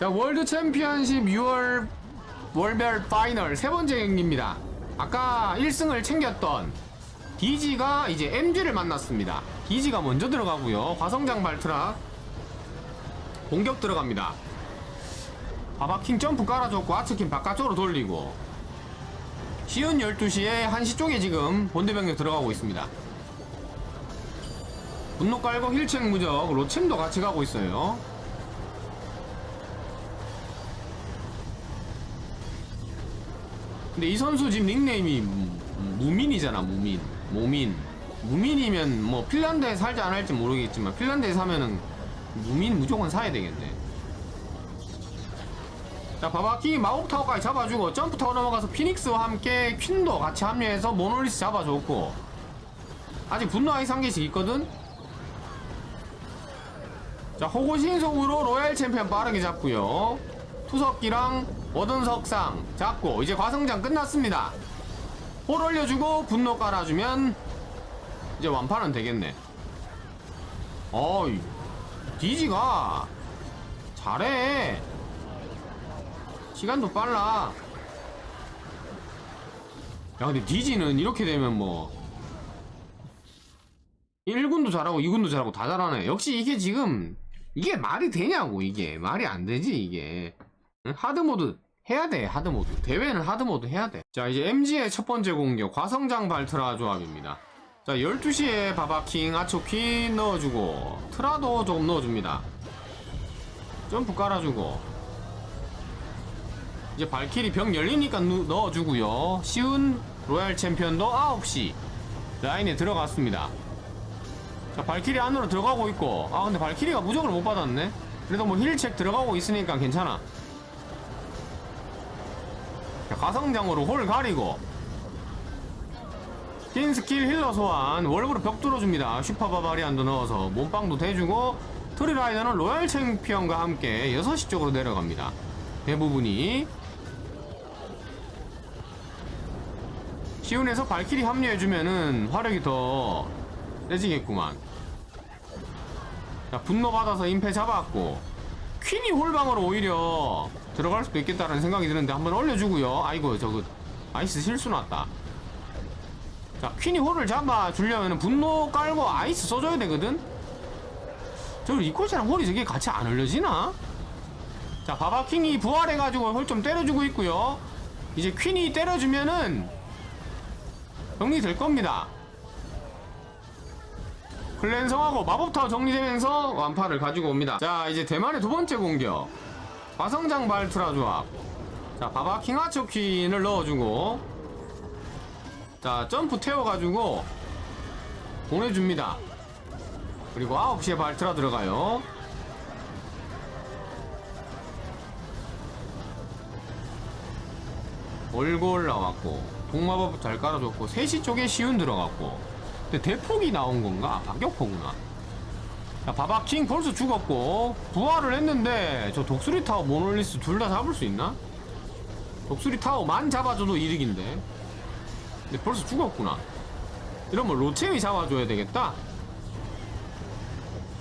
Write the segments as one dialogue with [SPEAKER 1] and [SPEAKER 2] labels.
[SPEAKER 1] 자, 월드 챔피언십 6월 월별 파이널 세 번째 경기입니다. 아까 1승을 챙겼던 DG가 이제 MG를 만났습니다. DG가 먼저 들어가고요. 화성장 발트락 공격 들어갑니다. 바바킹 점프 깔아줬고 아츠킨 바깥쪽으로 돌리고 시운 12시에 1시 쪽에 지금 본대병력 들어가고 있습니다. 분노 깔고 힐책 무적 로챔도 같이 가고 있어요. 근데 이 선수 지금 닉네임이 무- 무민이잖아 무민. 모민. 무민이면 뭐 핀란드에 살지 안 할지 모르겠지만 핀란드에 사면은 무민 무조건 사야 되겠네. 자 바바킹이 마법타워까지 잡아주고 점프타워 넘어가서 피닉스와 함께 퀸도 같이 합류해서 모놀리스 잡아줬고. 아직 분노 아이스 한 개씩 있거든? 자 호고신속으로 로얄 챔피언 빠르게 잡고요. 투석기랑 워든석상 잡고 이제 과성장 끝났습니다. 홀 올려주고 분노 깔아주면 이제 완파는 되겠네. 어이 디지가 잘해. 시간도 빨라. 야 근데 디지는 이렇게 되면 뭐 1군도 잘하고 2군도 잘하고 다 잘하네. 역시 이게 지금 이게 말이 되냐고 이게. 말이 안 되지 이게. 응? 하드모드 해야 돼 하드모드. 대회는 하드모드 해야 돼자 이제 MG의 첫 번째 공격 과성장 발트라 조합입니다. 자 12시에 바바킹 아초퀸 넣어주고 트라도 조금 넣어줍니다. 점프 깔아주고. 이제 발키리 병 열리니까 누- 넣어주고요. 쉬운 로얄 챔피언도 9시 라인에 들어갔습니다. 자 발키리 안으로 들어가고 있고. 아 근데 발키리가 무적을 못 받았네. 그래도 뭐 힐책 들어가고 있으니까 괜찮아. 자, 가성장으로 홀 가리고. 긴 스킬 힐러 소환. 월브로 벽 뚫어줍니다. 슈퍼 바바리안도 넣어서 몸빵도 대주고 트리라이더는 로얄 챔피언과 함께 6시 쪽으로 내려갑니다. 대부분이 시운에서 발키리 합류해주면은 화력이 더 세지겠구만. 자 분노 받아서 임패 잡았고. 퀸이 홀방으로 오히려 들어갈 수도 있겠다라는 생각이 드는데 한번 올려주고요 아이고 저거 아이스 실수 났다 자 퀸이 홀을 잡아 주려면 분노 깔고 아이스 써줘야 되거든 저 리코시랑 홀이 저게 같이 안 올려지나? 자 바바킹이 부활해가지고 홀 좀 때려주고 있고요 이제 퀸이 때려주면은 정리될 겁니다 클랜성하고 마법타워 정리되면서 완파를 가지고 옵니다. 자, 이제 대만의 두 번째 공격. 화성장 발트라 조합. 자, 바바킹 하초퀸을 넣어주고. 자, 점프 태워가지고 보내줍니다. 그리고 9시에 발트라 들어가요. 올골 나왔고 동마법 잘 깔아줬고 3시 쪽에 시운 들어갔고 근데 대폭이 나온 건가? 박격포구나 자 바바킹 벌써 죽었고 부활을 했는데 저 독수리 타워 모놀리스 둘 다 잡을 수 있나? 독수리 타워만 잡아줘도 이득인데. 근데 벌써 죽었구나. 이러면 로챔이 잡아줘야 되겠다.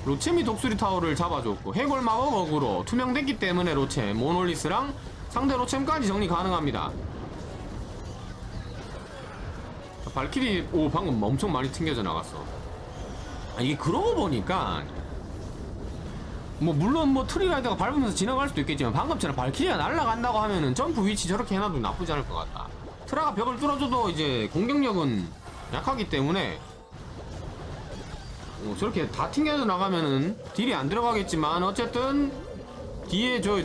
[SPEAKER 1] 로챔이 독수리 타워를 잡아줬고 해골 마법 어그로 투명됐기 때문에 로챔 모놀리스랑 상대 로챔까지 정리 가능합니다. 자, 발키리 오 방금 엄청 많이 튕겨져 나갔어 아, 이게 그러고 보니까 뭐 물론 뭐 트리라이더가 밟으면서 지나갈 수도 있겠지만 방금처럼 발키리가 날아간다고 하면은 점프 위치 저렇게 해놔도 나쁘지 않을 것 같다 트라가 벽을 뚫어줘도 이제 공격력은 약하기 때문에 어, 저렇게 다 튕겨져 나가면은 딜이 안 들어가겠지만 어쨌든 뒤에 저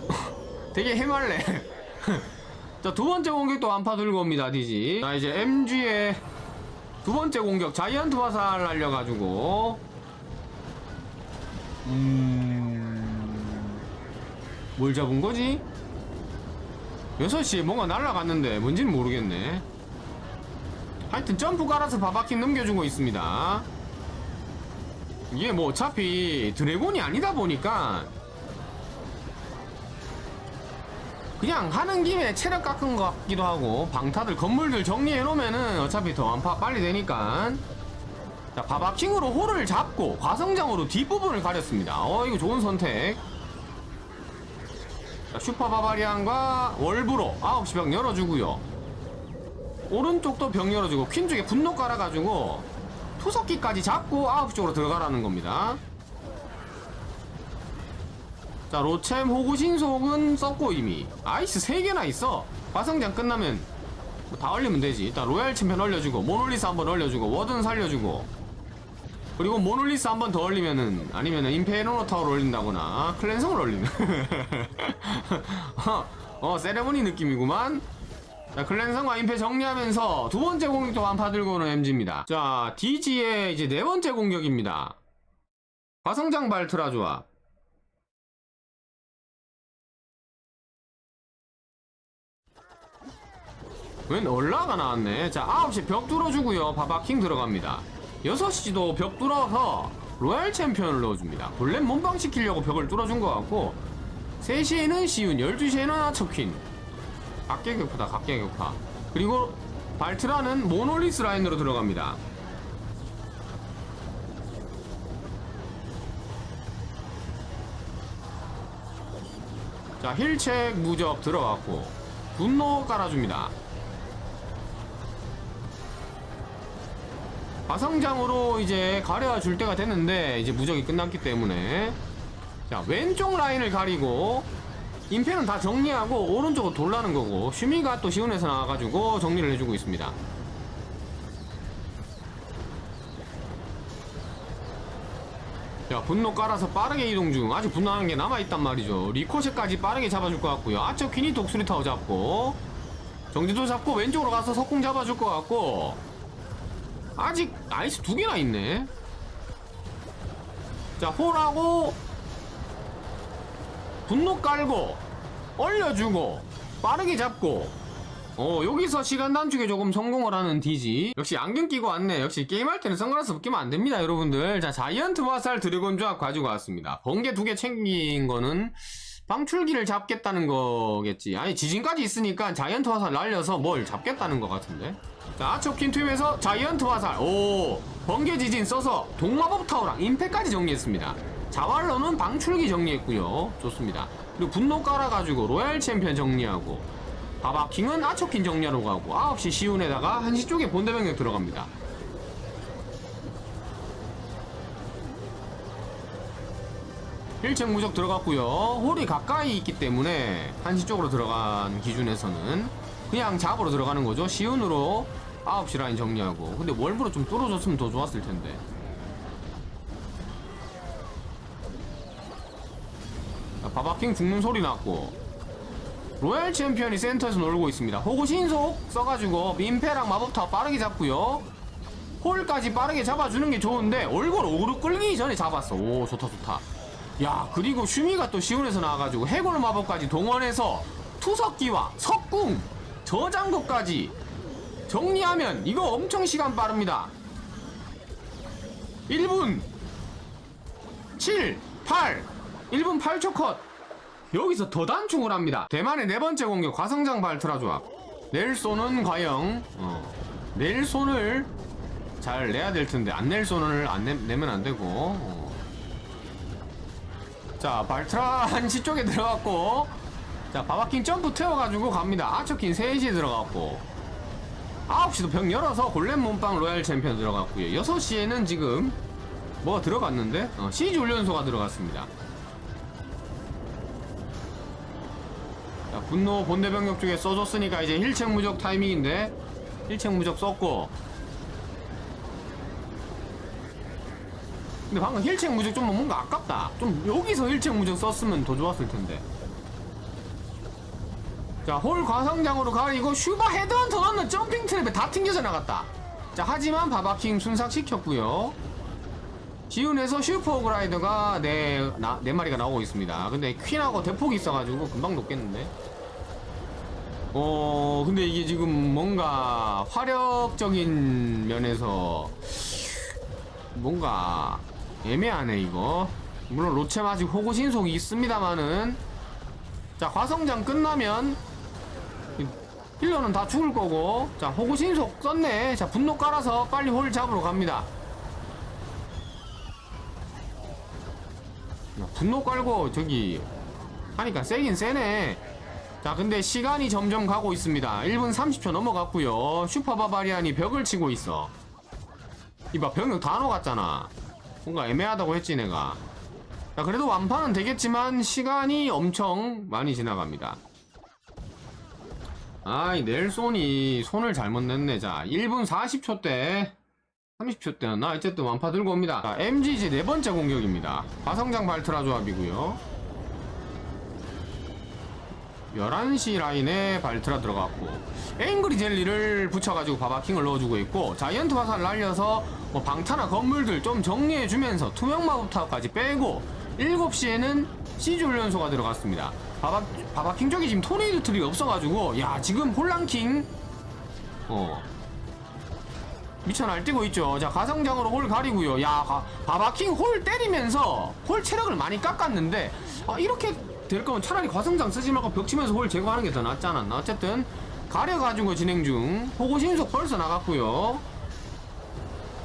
[SPEAKER 1] 되게 해말래 자, 두 번째 공격도 완파 들고 옵니다, 디지. 자, 이제 MG의 두 번째 공격, 자이언트 화살 날려가지고. 음. 뭘 잡은 거지? 6시에 뭔가 날라갔는데, 뭔지는 모르겠네. 하여튼 점프 깔아서 바바킹 넘겨주고 있습니다. 이게 뭐 어차피 드래곤이 아니다 보니까 그냥 하는 김에 체력 깎은 것 같기도 하고 방타들 건물들 정리해 놓으면은 어차피 더 완파 빨리 되니까. 자 바바킹으로 홀을 잡고 과성장으로 뒷부분을 가렸습니다. 어 이거 좋은 선택. 자, 슈퍼 바바리안과 월브로 9시 병 열어주고요. 오른쪽도 병 열어주고 퀸 쪽에 분노 깔아가지고 투석기까지 잡고 9시 쪽으로 들어가라는 겁니다 자 로챔 호구신속은 썼고 이미. 아이스 3개나 있어. 화성장 끝나면 뭐다 올리면 되지. 일단 로얄 챔피언 올려주고 모놀리스 한번 올려주고 워든 살려주고. 그리고 모놀리스 한번더 올리면은 아니면은 임페로노 타워를 올린다거나 클랜성을 올리는 어, 어 세레모니 느낌이구만. 자 클랜성과 임페 정리하면서 두 번째 공격도 완파 들고 오는 MG입니다. 자 DG의 이제 네 번째 공격입니다. 화성장 발트라 조합 웬 얼라가 나왔네. 자, 9시 벽 뚫어주고요. 바바킹 들어갑니다. 6시도 벽 뚫어서 로얄 챔피언을 넣어줍니다. 골렘 몸방시키려고 벽을 뚫어준 것 같고 3시에는 시윤, 12시에는 아처퀸. 각계격파다, 각계격파. 그리고 발트라는 모놀리스 라인으로 들어갑니다. 자, 힐책 무적 들어갔고 분노 깔아줍니다. 화성장으로 이제 가려와 줄 때가 됐는데 이제 무적이 끝났기 때문에. 자 왼쪽 라인을 가리고 임페는 다 정리하고 오른쪽으로 돌라는 거고 슈미가 또 시운에서 나와가지고 정리를 해주고 있습니다. 자 분노 깔아서 빠르게 이동 중. 아직 분노하는 게 남아있단 말이죠. 리코시까지 빠르게 잡아줄 것 같고요. 아처 퀸이 독수리 타워 잡고 정지도 잡고 왼쪽으로 가서 석궁 잡아줄 것 같고 아직 아이스 두 개나 있네. 자, 홀하고 분노 깔고 얼려주고 빠르게 잡고. 어 여기서 시간 단축에 조금 성공을 하는 DG 역시 안경 끼고 왔네. 역시 게임할 때는 선글라스 끼면 안 됩니다 여러분들. 자 자이언트 화살 드래곤 조합 가지고 왔습니다. 번개 두 개 챙긴 거는 방출기를 잡겠다는 거겠지. 아니 지진까지 있으니까 자이언트 화살 날려서 뭘 잡겠다는 것 같은데 자 아초킨 팀에서 자이언트 화살. 오 번개 지진 써서 동마법 타워랑 임팩까지 정리했습니다. 자왈로는 방출기 정리했고요. 좋습니다. 그리고 분노 깔아가지고 로얄 챔피언 정리하고 바바킹은 아초킨 정리하러 가고 9시 시운에다가 1시 쪽에 본대 병력 들어갑니다. 일층 무적 들어갔고요. 홀이 가까이 있기 때문에 1시 쪽으로 들어간 기준에서는 그냥 잡으러 들어가는 거죠. 시운으로 9시 라인 정리하고. 근데 월브로 좀 뚫어줬으면 더 좋았을 텐데. 자, 바바킹 죽는 소리 났고. 로얄 챔피언이 센터에서 놀고 있습니다. 호구 신속 써가지고 민폐랑 마법타워 빠르게 잡고요. 홀까지 빠르게 잡아주는 게 좋은데 얼굴 오그로 끌기 전에 잡았어. 오 좋다 좋다. 야 그리고 슈미가 또 시운에서 나와가지고 해골 마법까지 동원해서 투석기와 석궁 저장고까지. 정리하면 이거 엄청 시간 빠릅니다. 1분 7 8 1분 8초 컷. 여기서 더 단축을 합니다. 대만의 네 번째 공격 과성장 발트라 조합 넬손은 과연 어, 넬손을 잘 내야 될 텐데 안낼 손을 안 내, 내면 안 되고. 어. 자 발트라 한시 쪽에 들어갔고 자 바바킹 점프 태워가지고 갑니다. 아처킨 3시에 들어갔고. 9시도 병 열어서 골렘 몸빵 로얄 챔피언 들어갔고요. 6시에는 지금 뭐가 들어갔는데? 어, 시즈 훈련소가 들어갔습니다. 자 분노 본대병력 쪽에 써줬으니까 이제 힐책 무적 타이밍인데 힐책 무적 썼고. 근데 방금 힐책 무적 좀 뭔가 아깝다. 좀 여기서 힐책 무적 썼으면 더 좋았을 텐데. 자, 홀 과성장으로 가리고 슈바 헤드헌터 넣는 점핑 트랩에 다 튕겨져 나갔다. 자, 하지만 바바킹 순삭시켰고요. 지운에서 슈퍼 그라이더가 네, 나, 네 마리가 나오고 있습니다. 근데 퀸하고 대폭이 있어가지고 금방 녹겠는데. 어, 근데 이게 지금 뭔가 화력적인 면에서 뭔가 애매하네 이거 물론 로체 아직 호구 신속이 있습니다만은 자 화성장 끝나면 이 힐러는 다 죽을 거고. 자 호구 신속 썼네. 자 분노 깔아서 빨리 홀 잡으러 갑니다. 야, 분노 깔고 저기 하니까 세긴 세네. 자 근데 시간이 점점 가고 있습니다. 1분 30초 넘어갔고요. 슈퍼 바바리안이 벽을 치고 있어. 이봐 병력 다 녹았잖아. 뭔가 애매하다고 했지 내가. 자 그래도 완판은 되겠지만 시간이 엄청 많이 지나갑니다 아이 넬손이 손을 잘못 냈네. 자 1분 40초 때 30초 때였나? 어쨌든 완파 들고 옵니다. 자 MG 이제 네 번째 공격입니다. 화성장 발트라 조합이고요. 11시 라인에 발트라 들어갔고 앵그리 젤리를 붙여가지고 바바킹을 넣어주고 있고 자이언트 화살 날려서 뭐 방타나 건물들 좀 정리해주면서 투명 마법 타워까지 빼고 7시에는 시즈 훈련소가 들어갔습니다. 바바, 바바킹 쪽에 지금 토네이도 틀이 없어가지고 야 지금 홀랑킹. 어. 미쳐 날뛰고 있죠. 자 가성장으로 홀 가리고요. 야 가- 바바킹 홀 때리면서 홀 체력을 많이 깎았는데 아 이렇게 될 거면 차라리 과성장 쓰지 말고 벽 치면서 홀 제거하는 게 더 낫지 않았나? 어쨌든 가려가지고 진행 중. 호구 신속 벌써 나갔고요.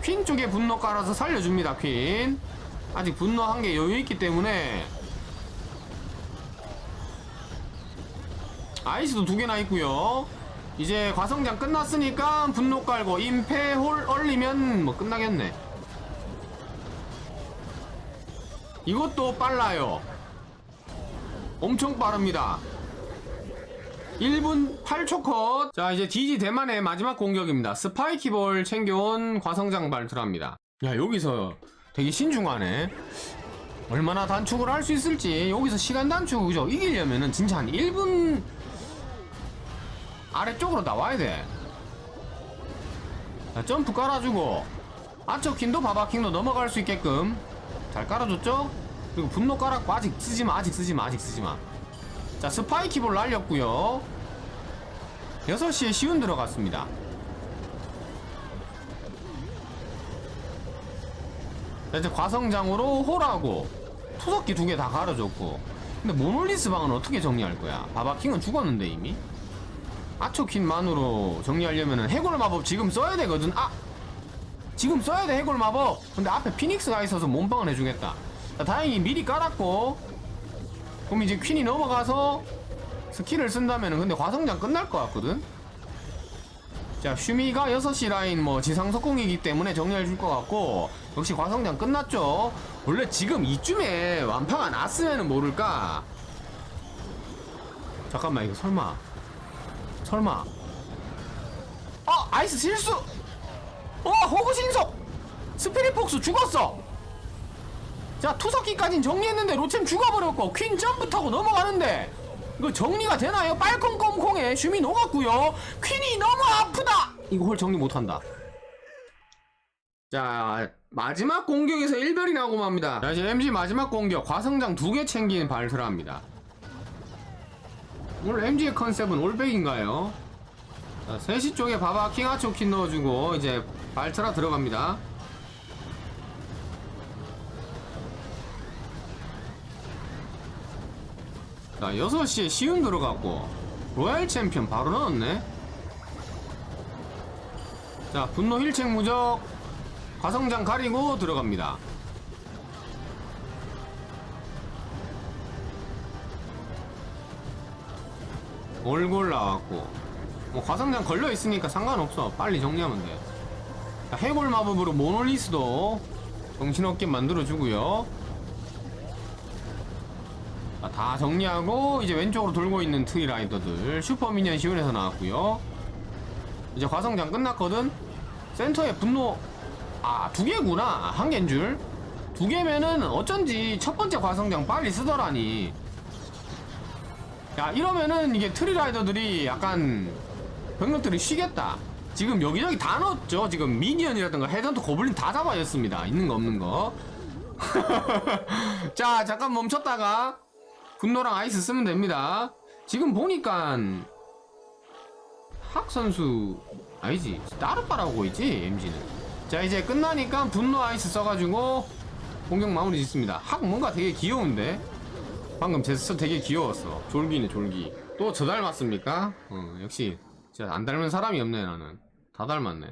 [SPEAKER 1] 퀸 쪽에 분노 깔아서 살려줍니다 퀸 아직 분노 한 개 여유 있기 때문에 아이스도 두 개나 있고요 이제 과성장 끝났으니까 분노 깔고 임페홀 얼리면 뭐 끝나겠네 이것도 빨라요 엄청 빠릅니다 1분 8초 컷. 자, 이제 DG 대만의 마지막 공격입니다. 스파이키볼 챙겨온 과성장 발트랍니다. 야, 여기서 되게 신중하네. 얼마나 단축을 할 수 있을지. 여기서 시간 단축, 그죠? 이기려면은 진짜 한 1분 아래쪽으로 나와야 돼. 자, 점프 깔아주고. 아처킨도 바바킹도 넘어갈 수 있게끔 잘 깔아줬죠? 그리고 분노 깔았고 아직 쓰지마 아직 쓰지마 아직 쓰지마 자 스파이키볼 날렸고요 6시에 시운 들어갔습니다 자 이제 과성장으로 홀하고 투석기 두 개 다 가려줬고. 근데 모놀리스 방은 어떻게 정리할 거야? 바바킹은 죽었는데 이미? 아초킨만으로 정리하려면은 해골 마법 지금 써야 되거든. 아! 지금 써야 돼 해골 마법! 근데 앞에 피닉스가 있어서 몸빵을 해주겠다. 자, 다행히 미리 깔았고. 그럼 이제 퀸이 넘어가서 스킬을 쓴다면은 근데 과성장 끝날 것 같거든 자 슈미가 6시 라인 뭐 지상 석공이기 때문에 정리해 줄 것 같고 역시 과성장 끝났죠? 원래 지금 이쯤에 완파가 났으면은 모를까? 잠깐만 이거 설마. 설마. 어 아이스 실수! 어 호구 신속! 스피릿 폭스 죽었어! 자 투석기까진 정리했는데 로챔 죽어버렸고 퀸 점프 타고 넘어가는데 이거 정리가 되나요? 빨콩kom콩에 슈미 녹았고요. 퀸이 너무 아프다! 이거 홀 정리 못한다. 자 마지막 공격에서 1별이 나고 맙니다. 자 이제 MG 마지막 공격. 과성장 두 개 챙긴 발트라입니다. 오늘 MG의 컨셉은 올백인가요? 자 3시 쪽에 바바 킹하초킨 넣어주고 이제 발트라 들어갑니다 자 6시에 시운 들어가고 로얄 챔피언 바로 넣었네. 자 분노 힐책 무적. 과성장 가리고 들어갑니다. 얼굴 나왔고. 뭐 과성장 걸려 있으니까 상관없어. 빨리 정리하면 돼. 자, 해골 마법으로 모놀리스도 정신없게 만들어주고요 자, 다 정리하고 이제 왼쪽으로 돌고 있는 트리 라이더들. 슈퍼미니언 시운에서 나왔고요. 이제 과성장 끝났거든? 센터에 분노. 아 두 개구나. 한 개인 줄두 개면은 어쩐지 첫 번째 과성장 빨리 쓰더라니. 야 이러면은 이게 트리 라이더들이 약간 병력들이 쉬겠다. 지금 여기저기 다 넣었죠? 지금 미니언이라든가 헤드헌터 고블린 다 잡아냈습니다. 있는 거 없는 거자 잠깐 멈췄다가 분노랑 아이스 쓰면 됩니다. 지금 보니까 학 선수 아니지 따로 빨아오고 있지 MG는. 자 이제 끝나니까 분노 아이스 써가지고 공격 마무리 짓습니다. 학 뭔가 되게 귀여운데 방금 제스처 되게 귀여웠어. 졸기네 졸기. 또 저 닮았습니까? 어 역시 진짜 안 닮은 사람이 없네 나는. 다 닮았네.